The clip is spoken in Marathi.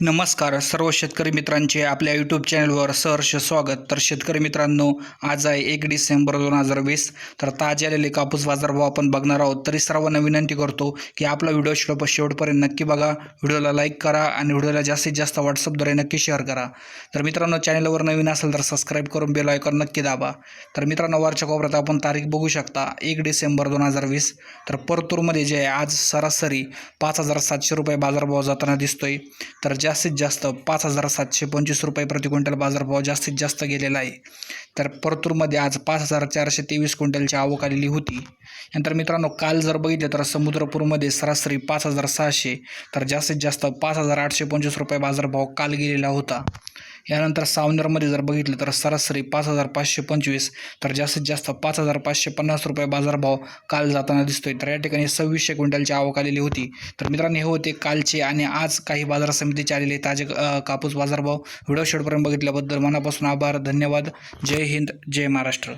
नमस्कार. सर्व शेतकरी मित्रांचे आपल्या यूट्यूब चॅनलवर सहर्ष स्वागत. तर शेतकरी मित्रांनो आज आहे एक डिसेंबर दोन हजार वीस. तर ताजे आलेले कापूस बाजारभाव आपण बघणार आहोत. तरी सर्वांना विनंती करतो की आपला व्हिडिओ शेवट शेवटपर्यंत नक्की बघा. व्हिडिओला लाईक करा आणि व्हिडिओला जास्तीत जास्त व्हॉट्सअपद्वारे नक्की शेअर करा. तर मित्रांनो चॅनलवर नवीन असेल तर सबस्क्राईब करून बेल आयकॉन नक्की दाबा. तर मित्रांनो वरच्या कोपऱ्यात आपण तारीख बघू शकता. एक डिसेंबर दोन हजार वीस. तर परतूरमध्ये जे आहे आज सरासरी पाच हजार सातशे रुपये बाजारभाव जाताना दिसतोय. तर जास्तीत जास्त पाच हजार सातशे पंचवीस रुपये प्रति क्विंटल बाजारभाव जास्तीत जास्त गेलेला आहे. तर परतूरमध्ये आज पाच हजार चारशे तेवीस क्विंटलची आवक आलेली होती. नंतर मित्रांनो काल जर बघितलं तर समुद्रपूरमध्ये सरासरी पाच हजार सहाशे तर जास्तीत जास्त पाच हजार आठशे पंचवीस रुपये बाजारभाव काल गेलेला होता. यानंतर सावनेरमध्ये जर बघितलं तर सरासरी पाच हजार पाचशे पंचवीस तर जास्तीत जास्त पाच हजार पाचशे पन्नास रुपये बाजारभाव काल जाताना दिसतोय. तर या ठिकाणी सव्वीसशे क्विंटलची आवक आलेली होती. तर मित्रांनो हे होते कालचे आणि आज काही बाजार समितीचे आलेले ताजे कापूस बाजारभाव. व्हिडिओ शेवटपर्यंत बघितल्याबद्दल मनापासून आभार धन्यवाद. जय हिंद जय महाराष्ट्र.